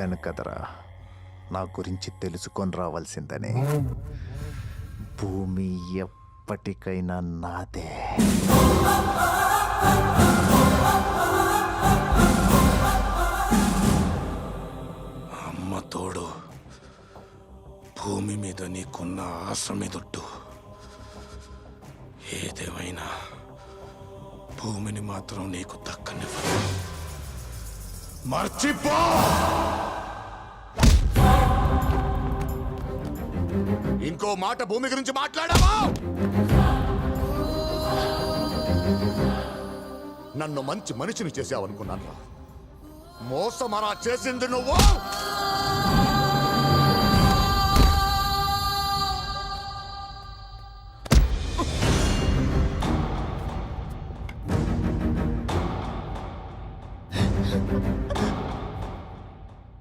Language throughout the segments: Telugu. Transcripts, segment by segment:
చెప్పాను కదరా. నా గురించి తెలుసుకొని రావాల్సిందని. భూమి ఎప్పటికైనా నాదే. అమ్మ తోడు భూమి మీద నీకున్న ఆశ మీదొట్టు. ఏదేమైనా భూమిని మాత్రం నీకు దక్కనివ్వదు మర్చిపో! ఇంకో మాట భూమి గురించి మాట్లాడావా నన్ను మంచి మనిషిని చేసావనుకున్నాను మోసమరా చేసింది నువ్వు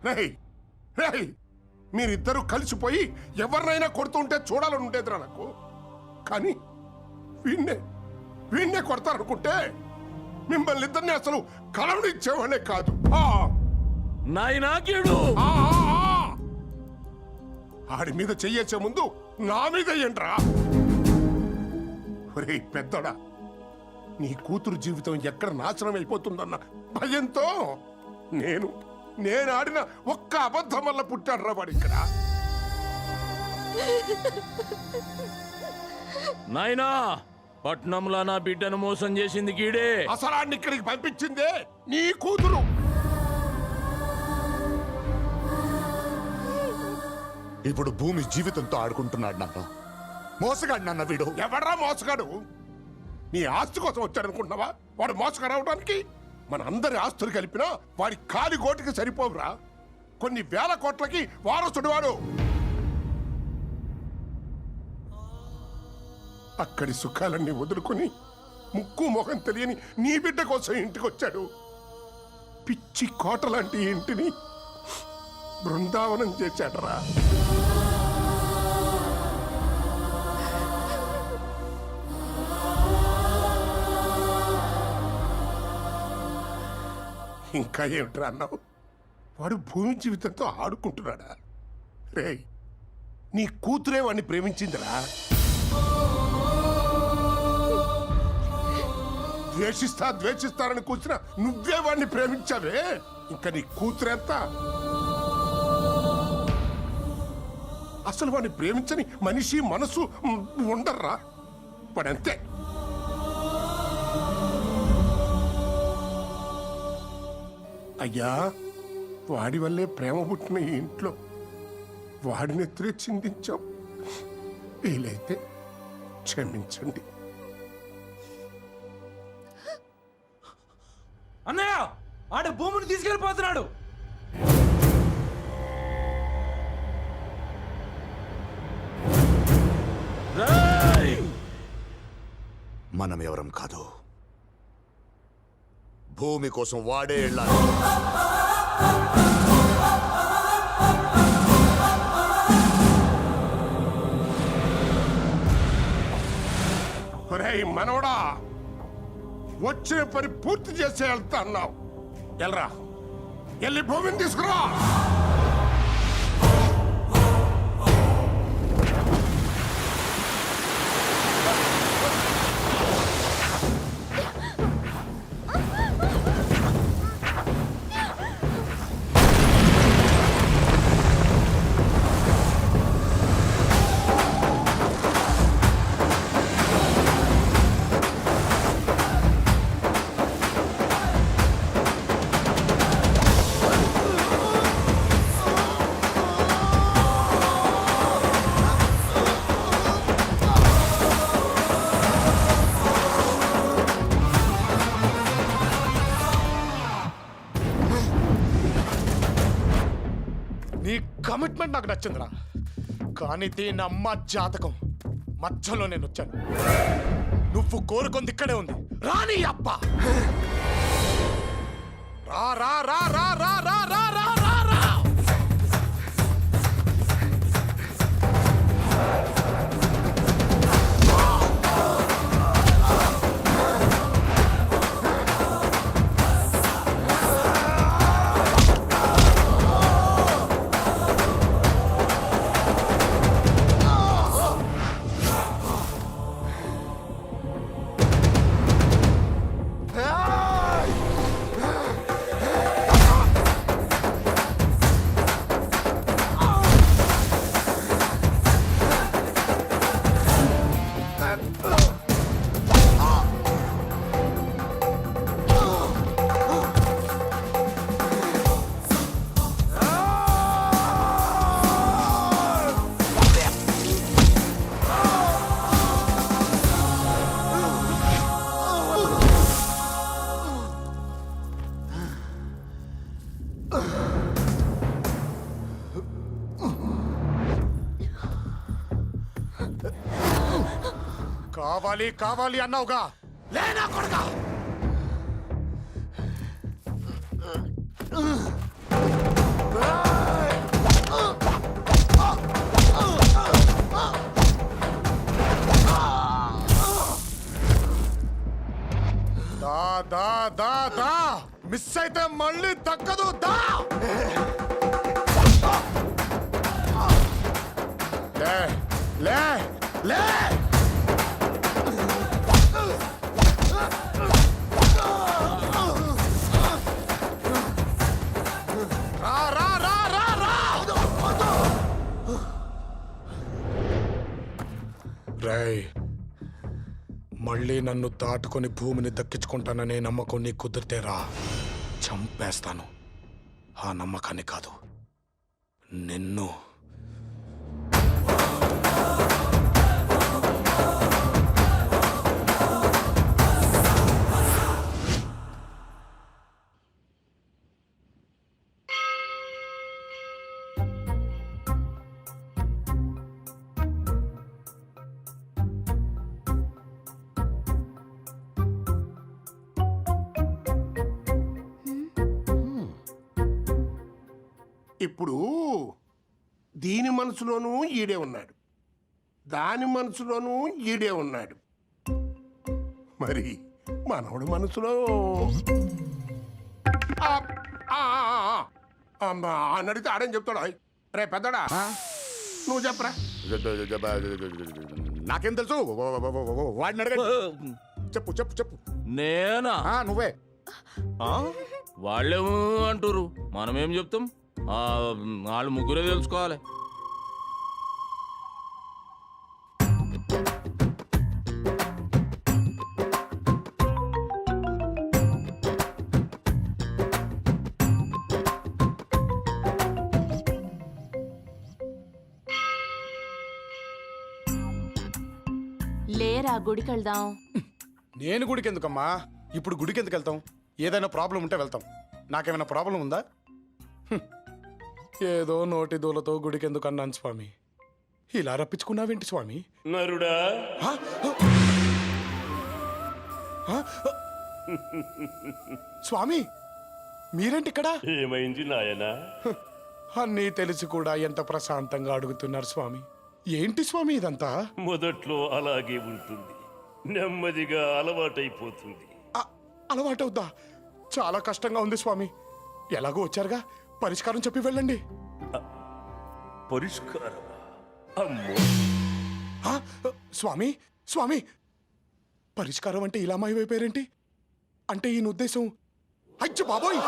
Hey! Hey! మీరిద్దరూ కలిసిపోయి ఎవరినైనా కొడుతుంటే చూడాలని ఉండేదిరా నాకు. కానీ వీణ్ణే వీణ్ణే కొడతారనుకుంటే మిమ్మల్ని ఇద్దరిని అసలు కలవనిచ్చేవాళ్ళే కాదు. ఆడి మీద చెయ్యేసే ముందు నా మీద ఏంట్రా ఒరేయ్ పెద్దోడా నీ కూతురు జీవితం ఎక్కడ నాశనం అయిపోతుందన్న భయంతో నేను నేను ఆడిన ఒక్క అబద్ధం వల్ల పుట్టాడు వాడు ఇక్కడ. నాయనా పట్నంలో నా బిడ్డను మోసం చేసింది కీడే అసలాన్ని ఇక్కడికి పంపించిందే నీ కూతురు. ఇప్పుడు భూమి జీవితంతో ఆడుకుంటున్నాడు నన్ను. మోసగాడు నన్న వీడు. ఎవడ్రా మోసగాడు? నీ ఆస్తి కోసం వచ్చాడనుకుంటున్నావా? వాడు మోసగాడు అవడానికి? మన అందరి ఆస్తులు కలిపినా వాడి కాలి కోటికి సరిపోవురా. కొన్ని వేల కోట్లకి వారసుడు వాడు. అక్కడి సుఖాలన్నీ వదులుకొని ముక్కు మొహం తెలియని నీ బిడ్డ కోసం ఇంటికి వచ్చాడు. పిచ్చి కోట లాంటి ఇంటిని బృందావనం చేశాడరా. ఇంకా ఏమిట్రా అన్నావు? వాడు భూమి జీవితంతో ఆడుకుంటున్నాడా? రే నీ కూతురే వాడిని ప్రేమించిందిరా. ద్వేషిస్తా ద్వేషిస్తారని కూర్చున్న నువ్వే వాడిని ప్రేమించావే? ఇంకా నీ కూతురెంత అసలు వాడిని ప్రేమించని మనిషి మనసు ఉండర్రా? వాడంతే. అయ్యా వాడి వల్లే ప్రేమ పుట్టిన ఈ ఇంట్లో. వాడిని ఎత్తురే చిందించాం. వీలైతే క్షమించండి. అన్నయ్య ఆడ భూమిని తీసుకెళ్ళిపోతున్నాడు! మనం ఎవరం కాదు. భూమి కోసం వాడే వెళ్ళాలి. మనవడా వచ్చిన పని పూర్తి చేసే వెళ్తా అన్నావు. ఎల్రా వెళ్ళి భూమిని తీసుకురా. కమిట్మెంట్ నాకు నచ్చిందిరా. కానీ దీని అమ్మ జాతకం. మధ్యలో నేను వచ్చాను. నువ్వు కోరుకుంది ఇక్కడే ఉంది. రాని అప్ప. రా రా రా రా రా రా రా రా. కావాలి కావాలి అన్నావుగా. లేనా కొడుకా. దా దా దా దా. మిస్ అయితే మళ్ళీ దక్కదు దా! లే లే లే! రా రా రా రా రా! రేయ్ మళ్ళీ నన్ను దాటుకొని భూమిని దక్కించుకుంటాననే నమ్మకం నీ కుదిరితే రా. చంపేస్తాను. ఆ నమ్మకాన్ని కాదు. నిన్ను ఇప్పుడు దీని మనసులోనూ ఈడే ఉన్నాడు. దాని మనసులోనూ ఈడే ఉన్నాడు. మరి మనవడు మనసులో? ఆ, ఆ, ఆ, ఆ. అమ్మా, అని అడిగితే ఆడేం చెప్తాడా? రే పెద్దడా నువ్వు చెప్పరా? నాకేం తెలుసు? వాడిని అడగండి. చెప్పు చెప్పు చెప్పు. నేనా? ఆ, నువ్వే. వాళ్ళేమో అంటారు మనమేం చెప్తాం? వాళ్ళు ముగ్గురే తెలుసుకోవాలి. లేరా గుడికెళ్దాం. నేను గుడికి ఎందుకమ్మా ఇప్పుడు గుడికి ఎందుకు వెళ్తాం? ఏదైనా ప్రాబ్లం ఉంటే వెళ్తాం. నాకేమైనా ప్రాబ్లం ఉందా. ఏదో నోటి దూలతో గుడికి ఎందుకు అన్నాను స్వామి? ఇలా రప్పించుకున్నావేంటి స్వామి? నరుడా? స్వామి మీరేంటి ఇక్కడ? ఏమైంది నాయనా? అన్నీ తెలిసి కూడా ఎంత ప్రశాంతంగా అడుగుతున్నారు స్వామి. ఏంటి స్వామి ఇదంతా? మొదట్లో అలాగే ఉంటుంది. నెమ్మదిగా అలవాటైపోతుంది. అలవాటవుద్దా? చాలా కష్టంగా ఉంది స్వామి. ఎలాగో వచ్చారుగా? పరిష్కారం చెప్పి వెళ్ళండి. పరిష్కారమా? అమ్మో. ఆ, స్వామి స్వామి పరిష్కారం అంటే ఇలా మాయమైపోయారేంటి? అంటే ఈయన ఉద్దేశం అయ్యో బాబోయ్!